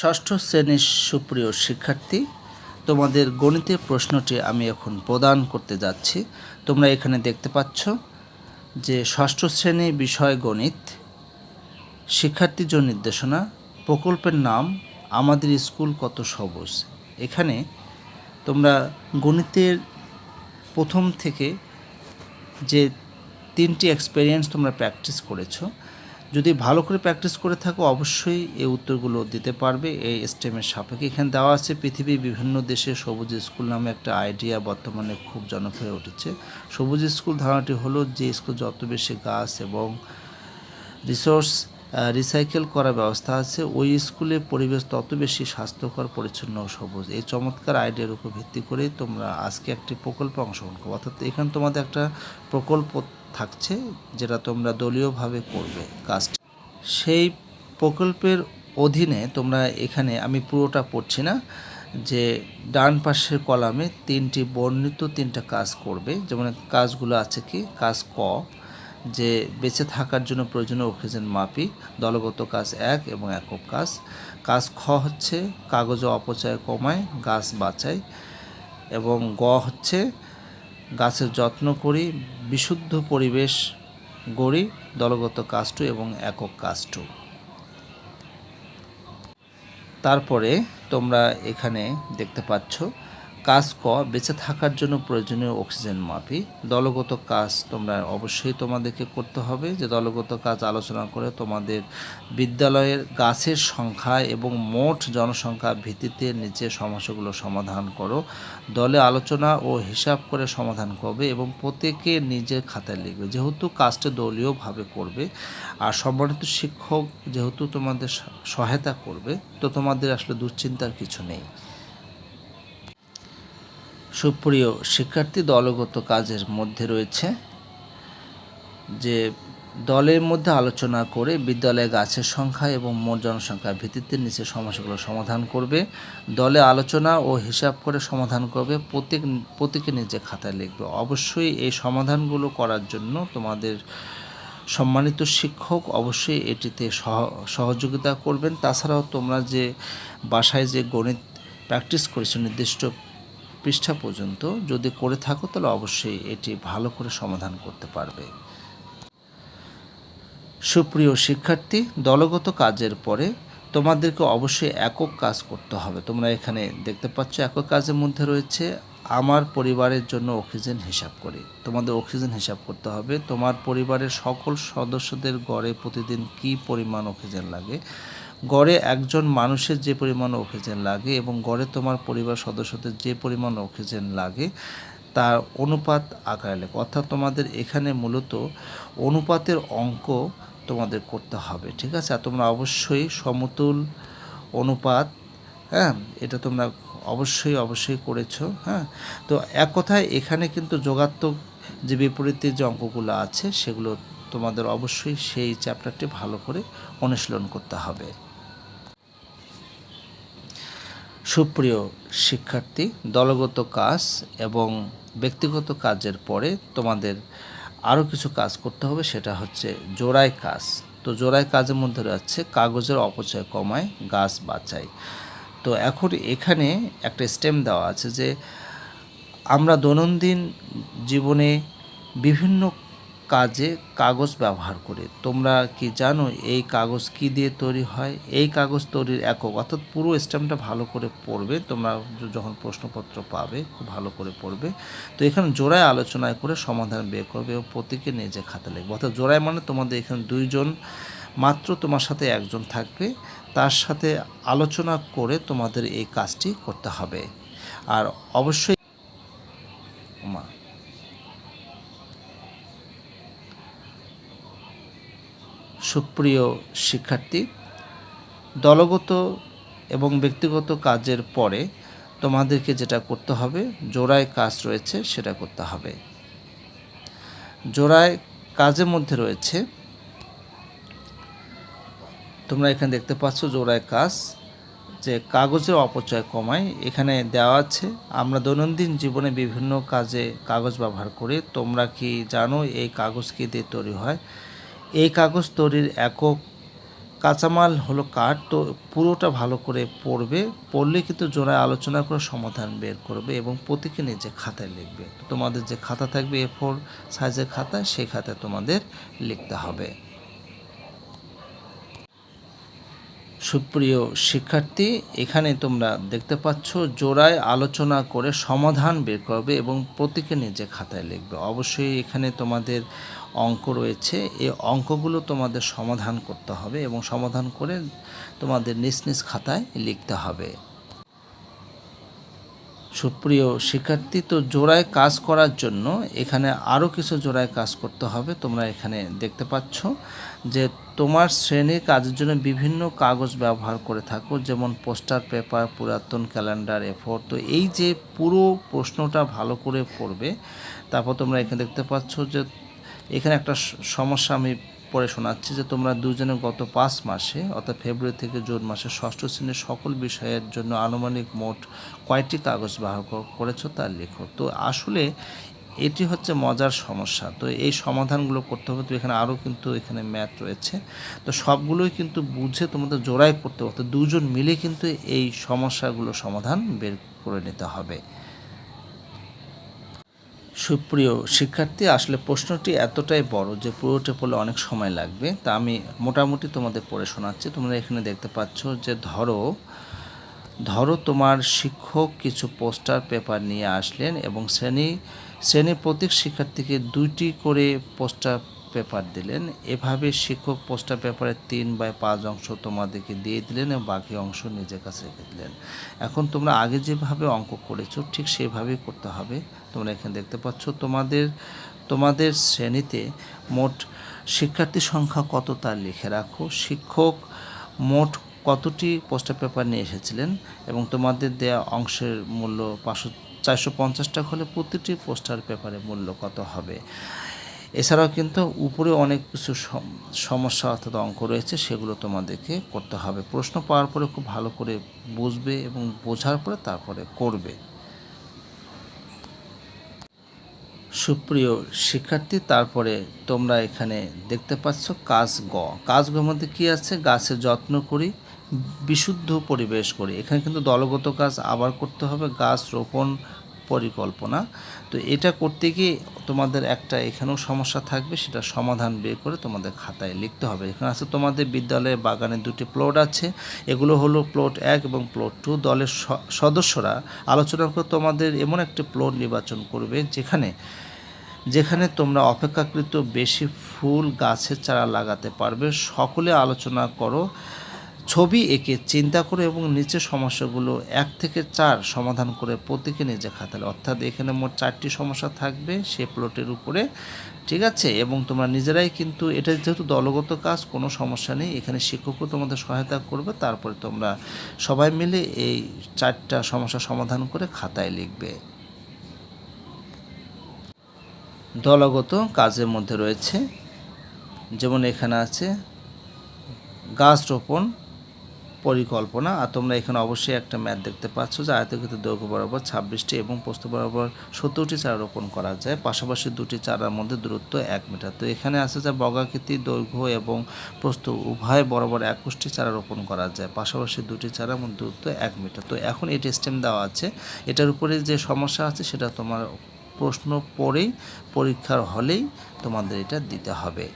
ষষ্ঠ শ্রেণির সুপ্রিয় শিক্ষার্থী, তোমাদের গণিতের প্রশ্নটি আমি এখন প্রদান করতে যাচ্ছি। তোমরা এখানে দেখতে পাচ্ছ যে ষষ্ঠ শ্রেণি বিষয় গণিত শিক্ষার্থীর জন্য নির্দেশনা, প্রকল্পের নাম, আমাদের স্কুল কত সবুজ। এখানে তোমরা গণিতের প্রথম থেকে যে তিনটি এক্সপেরিয়েন্স তোমরা প্র্যাকটিস করেছ যদি ভালো করে প্র্যাকটিস করে থাকো, অবশ্যই এই উত্তরগুলো দিতে পারবে। এই স্টেমের সাপেক্ষে এখানে দেওয়া আছে, পৃথিবীর বিভিন্ন দেশে সবুজ স্কুল নামে একটা আইডিয়া বর্তমানে খুব জনপ্রিয় উঠেছে। সবুজ স্কুল ধারণাটি হলো যে স্কুল যত বেশি গাছ এবং রিসোর্স রিসাইকেল করার ব্যবস্থা আছে, ওই স্কুলে পরিবেশ তত বেশি স্বাস্থ্যকর, পরিচ্ছন্ন ও সবুজ। এই চমৎকার আইডিয়ার উপর ভিত্তি করে তোমরা আজকে একটি প্রকল্পে অংশগ্রহণ করো। অর্থাৎ এখানে তোমাদের একটা প্রকল্প থাকছে, যেটা তোমরা দলীয়ভাবে করবে কাজটি সেই প্রকল্পের অধীনে তোমরা এখানে, আমি পুরোটা পড়ছি না, যে ডান পাশের কলামে তিনটি বর্ণিত তিনটা কাজ করবে। যেমন কাজগুলো আছে কি, কাজ ক, যে বেঁচে থাকার জন্য প্রয়োজনীয় অক্সিজেন মাপি দলগত কাজ এক এবং একক কাজ। কাজ খ হচ্ছে কাগজ অপচয় কমায়, গাছ বাঁচায় এবং গ হচ্ছে গাছের যত্ন করি বিশুদ্ধ পরিবেশ গড়ি দলগত কাজটু এবং একক কাস্টু তারপরে তোমরা এখানে দেখতে পাচ্ছ কাজ ক, বেঁচে থাকার জন্য প্রয়োজনীয় অক্সিজেন মাপি। দলগত কাজ তোমরা অবশ্যই তোমাদেরকে করতে হবে। যে দলগত কাজ আলোচনা করে তোমাদের বিদ্যালয়ের গাছের সংখ্যা এবং মোট জনসংখ্যা ভিত্তিতে নিচে সমস্যাগুলো সমাধান করো। দলে আলোচনা ও হিসাব করে সমাধান করবে এবং প্রত্যেকে নিজের খাতায় লিখবে। যেহেতু কাজটা দলীয়ভাবে করবে আর সম্মানিত শিক্ষক যেহেতু তোমাদের সহায়তা করবে, তো তোমাদের আসলে দুশ্চিন্তার কিছু নেই। সুপ্রিয় শিক্ষার্থী, দলগত কাজের মধ্যে রয়েছে যে দলের মধ্যে আলোচনা করে বিদ্যালয়ে গাছের সংখ্যা এবং মোট জনসংখ্যার ভিত্তিতে নিচে সমস্যাগুলো সমাধান করবে। দলে আলোচনা ও হিসাব করে সমাধান করবে। প্রত্যেক প্রত্যেকে নিজে খাতায় লিখবে। অবশ্যই এই সমাধানগুলো করার জন্য তোমাদের সম্মানিত শিক্ষক অবশ্যই এটিতে সহযোগিতা করবেন। তাছাড়াও তোমরা যে বাসায় যে গণিত প্র্যাকটিস করেছ, নির্দিষ্ট পৃষ্ঠা পর্যন্ত যদি করে থাকো, তাহলে অবশ্যই এটি ভালো করে সমাধান করতে পারবে। সুপ্রিয় শিক্ষার্থী, দলগত কাজের পরে তোমাদেরকে অবশ্যই একক কাজ করতে হবে। তোমরা এখানে দেখতে পাচ্ছ, একক কাজের মধ্যে রয়েছে আমার পরিবারের জন্য অক্সিজেন হিসাব করি। তোমাদের অক্সিজেন হিসাব করতে হবে, তোমার পরিবারের সকল সদস্যদের গড়ে প্রতিদিন কি পরিমাণ অক্সিজেন লাগে গড়ে একজন মানুষের যে পরিমাণ অক্সিজেন লাগে এবং গড়ে তোমার পরিবার সদস্যদের যে পরিমাণ অক্সিজেন লাগে, তার অনুপাত আকারে লেখো। অর্থাৎ তোমাদের এখানে মূলত অনুপাতের অঙ্ক তোমাদের করতে হবে, ঠিক আছে? আর তোমরা অবশ্যই সমতুল অনুপাত হ্যাঁ? এটা তোমরা অবশ্যই অবশ্যই করেছ হ্যাঁ? তো এক কথায় এখানে কিন্তু যোগাত্মক যে বিপরীতের যে অঙ্কগুলো আছে, সেগুলো তোমাদের অবশ্যই সেই চ্যাপ্টারটি ভালো করে অনুশীলন করতে হবে। সুপ্রিয় শিক্ষার্থী, দলগত কাজ এবং ব্যক্তিগত কাজের পরে তোমাদের আরও কিছু কাজ করতে হবে, সেটা হচ্ছে জোড়ায় কাজ। তো জোড়ায় কাজের মধ্যে রয়েছে কাগজের অপচয় কমায়, গাছ বাঁচায় তো এখন এখানে একটা স্টেম দেওয়া আছে যে আমরা দৈনন্দিন জীবনে বিভিন্ন কাজে কাগজ ব্যবহার করে। তোমরা কি জানো এই কাগজ কি দিয়ে তৈরি হয়? এই কাগজ তৈরির একক, অর্থাৎ পুরো স্ট্যাম্পটা ভালো করে পড়বে। তোমরা যখন প্রশ্নপত্র পাবে, খুব ভালো করে পড়বে। তো এখানে জোড়ায় আলোচনায় করে সমাধান বের করবে এবং প্রত্যেকে নিজে খাতা লিখবে। অর্থাৎ জোড়ায় মানে তোমাদের এখানে দুইজন, মাত্র তোমার সাথে একজন থাকবে। তার সাথে আলোচনা করে তোমাদের এই কাজটি করতে হবে। আর অবশ্যই সুপ্রিয় শিক্ষার্থী, দলগত এবং ব্যক্তিগত কাজের পরে তোমাদেরকে যেটা করতে হবে, জোড়ায় কাজ রয়েছে, সেটা করতে হবে। জোড়ায় কাজের মধ্যে রয়েছে, তোমরা এখানে দেখতে পাচ্ছ জোড়ায় কাজ, যে কাগজের অপচয় কমায়। এখানে দেওয়া আছে, আমরা দৈনন্দিন জীবনে বিভিন্ন কাজে কাগজ ব্যবহার করি। তোমরা কি জানো এই কাগজ কী দিয়ে তৈরি হয়? এই কাগজ তৈরির একক কাঁচামাল হলো কাঠ, তো পুরোটা ভালো করে পড়বে, পড়লে কিন্তু জোড়ায় আলোচনা করে সমাধান বের করবে এবং প্রতীকে নিজে খাতায় লিখবে। তোমাদের যে খাতা থাকবে এ ফোর সাইজের খাতা, সেই খাতায় তোমাদের লিখতে হবে। সুপ্রিয় শিক্ষার্থী, এখানে তোমরা দেখতে পাচ্ছ জোড়ায় আলোচনা করে সমাধান বের করবে এবং প্রতীকে নিজে খাতায় লিখবে। অবশ্যই এখানে তোমাদের অঙ্ক রয়েছে। এই অঙ্কগুলো তোমাদের সমাধান করতে হবে এবং সমাধান করে তোমাদের নিজ নিজ খাতায় লিখতে হবে। সুপ্রিয় শিক্ষার্থী, তো জোড়ায় কাজ করার জন্য এখানে আরও কিছু জোড়ায় কাজ করতে হবে। তোমরা এখানে দেখতে পাচ্ছ যে তোমার শ্রেণির কাজের জন্য বিভিন্ন কাগজ ব্যবহার করে থাকো, যেমন পোস্টার পেপার, পুরাতন ক্যালেন্ডার এফোর তো এই যে পুরো প্রশ্নটা ভালো করে পড়বে, তারপর তোমরা এখানে দেখতে পাচ্ছ যে এখানে একটা সমস্যা আমি পড়ে শোনাচ্ছি যে তোমরা দুজনে গত পাঁচ মাসে, অর্থাৎ ফেব্রুয়ারি থেকে জুন মাসে ষষ্ঠ শ্রেণির সকল বিষয়ের জন্য আনুমানিক মোট কয়টি কাগজ ব্যবহার করেছ তা লেখো। তো আসলে এটি হচ্ছে মজার সমস্যা। তো এই সমাধানগুলো করতে হবে। তো এখানে আরও কিন্তু এখানে ম্যাথ রয়েছে। তো সবগুলোই কিন্তু বুঝে তোমাদের জোড়াই করতে হবে। দুজন মিলে কিন্তু এই সমস্যাগুলো সমাধান বের করে নিতে হবে। সুপ্রিয় শিক্ষার্থী, আসলে প্রশ্নটি এতটাই বড় যে পুরোটা পড়লে অনেক সময় লাগবে। তা আমি মোটামুটি তোমাদের পড়ে শোনাচ্ছি। তোমরা এখানে দেখতে পাচ্ছ যে ধরো ধরো তোমার শিক্ষক কিছু পোস্টার পেপার নিয়ে আসলেন এবং শ্রেণি শ্রেণির প্রত্যেক শিক্ষার্থীকে দুইটি করে পোস্টার পেপার দিলেন। এভাবে শিক্ষক পোস্টার পেপারের তিন বাই পাঁচ অংশ তোমাদেরকে দিয়ে দিলেন এবং বাকি অংশ নিজের কাছে রেখে দিলেন। এখন তোমরা আগে যেভাবে অঙ্ক করেছ, ঠিক সেভাবেই করতে হবে। তোমরা এখানে দেখতে পাচ্ছ তোমাদের তোমাদের শ্রেণীতে মোট শিক্ষার্থী সংখ্যা কত তা লিখে রাখো। শিক্ষক মোট কতটি পোস্টার পেপার নিয়ে এসেছিলেন এবং তোমাদের দেয়া অংশের মূল্য পাঁচশো চারশো পঞ্চাশ টাকা হলে প্রতিটি পোস্টার পেপারের মূল্য কত হবে? এছাড়াও কিন্তু উপরে অনেক কিছু সম- সমস্যা অর্থাৎ অঙ্ক রয়েছে, সেগুলো তোমাদেরকে করতে হবে। প্রশ্ন পাওয়ার পরে খুব ভালো করে বুঝবে এবং বোঝার পরে তারপরে করবে। সুপ্রিয় শিক্ষার্থী, তারপরে তোমরা এখানে দেখতে পাচ্ছ কাজ গ। কাজ গর মধ্যে কী আছে? গাছের যত্ন করি বিশুদ্ধ পরিবেশ করি। এখানে কিন্তু দলগত কাজ আবার করতে হবে, গাছ রোপণ পরিকল্পনা। তো এটা করতে গিয়ে তোমাদের একটা এখানেও সমস্যা থাকবে, সেটা সমাধান বের করে তোমাদের খাতায় লিখতে হবে। এখানে আছে তোমাদের বিদ্যালয়ে বাগানে দুটি প্লট আছে। এগুলো হলো প্লট এক এবং প্লট টু। দলের সদস্যরা আলোচনা করে তোমাদের এমন একটি প্লট নির্বাচন করবে, যেখানে যেখানে তোমরা অপেক্ষাকৃত বেশি ফুল গাছের চারা লাগাতে পারবে। সকলে আলোচনা করো। ছবি এঁকে চিন্তা করে এবং নিচে সমস্যাগুলো এক থেকে চার সমাধান করে প্রত্যেকে নিজে খাতালে। অর্থাৎ এখানে মোট চারটি সমস্যা থাকবে সে প্লটের উপরে, ঠিক আছে? এবং তোমরা নিজেরাই কিন্তু এটা যেহেতু দলগত কাজ, কোনো সমস্যা নেই। এখানে শিক্ষকও তোমাদের সহায়তা করবে। তারপরে তোমরা সবাই মিলে এই চারটা সমস্যা সমাধান করে খাতায় লিখবে। দলগত কাজের মধ্যে রয়েছে, যেমন এখানে আছে, গাছ রোপণ পরিকল্পনা, আর তোমরা এখানে অবশ্যই একটা ম্যাথ দেখতে পাচ্ছ যে আয়তক্ষেত্র দৈর্ঘ্য বরাবর ছাব্বিশটি এবং প্রস্থ বরাবর সত্তরটি চারা রোপণ করা যায়, পাশাপাশি দুটি চারার মধ্যে দূরত্ব এক মিটার। তো এখানে আছে যে বগাকৃতি দৈর্ঘ্য এবং প্রস্থ উভয় বরাবর একুশটি চারা রোপণ করা যায়, পাশাপাশি দুটি চারার মধ্যে দূরত্ব এক মিটার। তো এখন এটি স্টেম দেওয়া আছে। এটার উপরে যে সমস্যা আছে সেটা তোমার প্রশ্ন পড়েই, পরীক্ষার হলেই তোমাদের এটা দিতে হবে।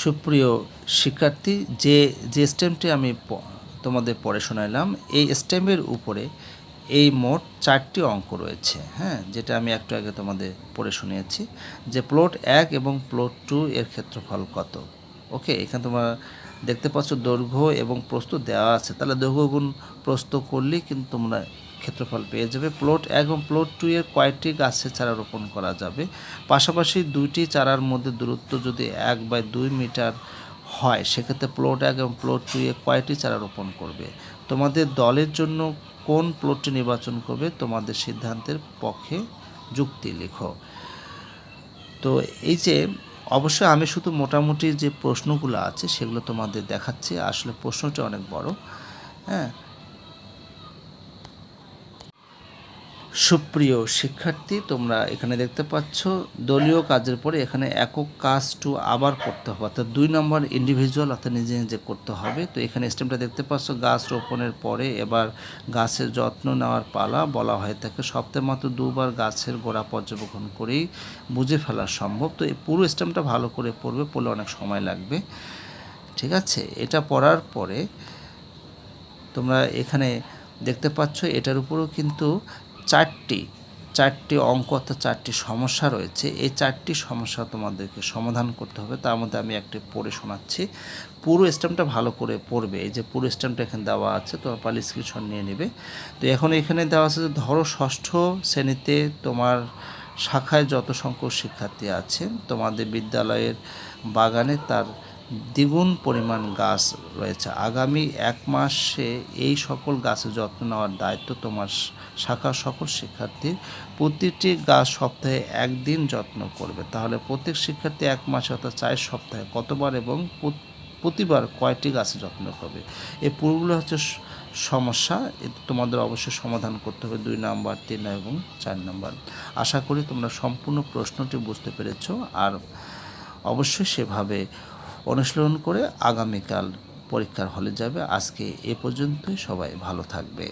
সুপ্রিয় শিক্ষার্থী, যে যে স্টেমটি আমি তোমাদের পড়ে শোনালাম এই স্টেমের উপরে এই মোট চারটি অঙ্ক রয়েছে হ্যাঁ যেটা আমি একটু আগে তোমাদের পড়ে শুনিয়েছি, যে প্লট এক এবং প্লট টু এর ক্ষেত্রফল কত? ওকে এখানে তোমরা দেখতে পাচ্ছ দৈর্ঘ্য এবং প্রস্থ দেওয়া আছে, তাহলে দৈর্ঘ্য গুণ প্রস্থ করলেই কিন্তু তোমরা ক্ষেত্রফল পেয়ে যাবে। প্লট এক এবং প্লট টু এর কয়েকটি গাছের চারা রোপণ করা যাবে? পাশাপাশি দুইটি চারার মধ্যে দূরত্ব যদি এক বাই দুই মিটার হয়, সেক্ষেত্রে প্লট এক এবং প্লট টু এ কয়টি চারা রোপণ করবে? তোমাদের দলের জন্য কোন প্লটটি নির্বাচন করবে? তোমাদের সিদ্ধান্তের পক্ষে যুক্তি লেখো। তো এই যে, অবশ্যই আমি শুধু মোটামুটি যে প্রশ্নগুলো আছে সেগুলো তোমাদের দেখাচ্ছি। আসলে প্রশ্নটা অনেক বড় হ্যাঁ? সুপ্রিয় শিক্ষার্থী, তোমরা এখানে দেখতে পাচ্ছ, দলীয় কাজের পরে এখানে একক কাজ টু আবার করতে হবে। অর্থাৎ দুই নম্বর ইন্ডিভিজুয়াল অর্থাৎ নিজে নিজে করতে হবে। তো এখানে স্টেমটা দেখতে পাচ্ছ, গাছ রোপণের পরে এবার গাছের যত্ন নেওয়ার পালা বলা হয় থাকে। সপ্তাহে মাত্র দুবার গাছের গোড়া পর্যবেক্ষণ করেই বুঝে ফেলা সম্ভব। তো এই পুরো স্টেমটা ভালো করে পড়বে, পড়লে অনেক সময় লাগবে। ঠিক আছে? এটা পড়ার পরে তোমরা এখানে দেখতে পাচ্ছ, এটার উপরেও কিন্তু চারটি চারটি অঙ্ক অর্থাৎ চারটি সমস্যা রয়েছে। এই চারটি সমস্যা তোমাদেরকে সমাধান করতে হবে। তার মধ্যে আমি একটি পড়ে শোনাচ্ছি। পুরো স্ট্যাম্পটা ভালো করে পড়বে। এই যে পুরো স্ট্যাম্পটা এখানে দেওয়া আছে তোমার পালি নিয়ে নেবে। তো এখন এখানে দেওয়া আছে যে ধরো ষষ্ঠ শ্রেণীতে তোমার শাখায় যত সংখ্যক শিক্ষার্থী আছে তোমাদের বিদ্যালয়ের বাগানে তার দ্বিগুণ পরিমাণ গাছ রয়েছে। আগামী এক মাসে এই সকল গাছের যত্ন নেওয়ার দায়িত্ব তোমার শাখার সকল শিক্ষার্থীর প্রতিটি গাছ সপ্তাহে একদিন যত্ন করবে। তাহলে প্রত্যেক শিক্ষার্থী এক মাসে অর্থাৎ চার সপ্তাহে কতবার এবং প্রতিবার কয়টি গাছের যত্ন করবে? এই পুরোগুলো হচ্ছে সমস্যা। তোমাদের অবশ্যই সমাধান করতে হবে দুই নাম্বার, তিন এবং চার নাম্বার। আশা করি তোমরা সম্পূর্ণ প্রশ্নটি বুঝতে পেরেছ। আর অবশ্যই সেভাবে অনুশীলন করে আগামীকাল পরীক্ষার হলে যাবে। আজকে এ পর্যন্তই। সবাই ভালো থাকবে।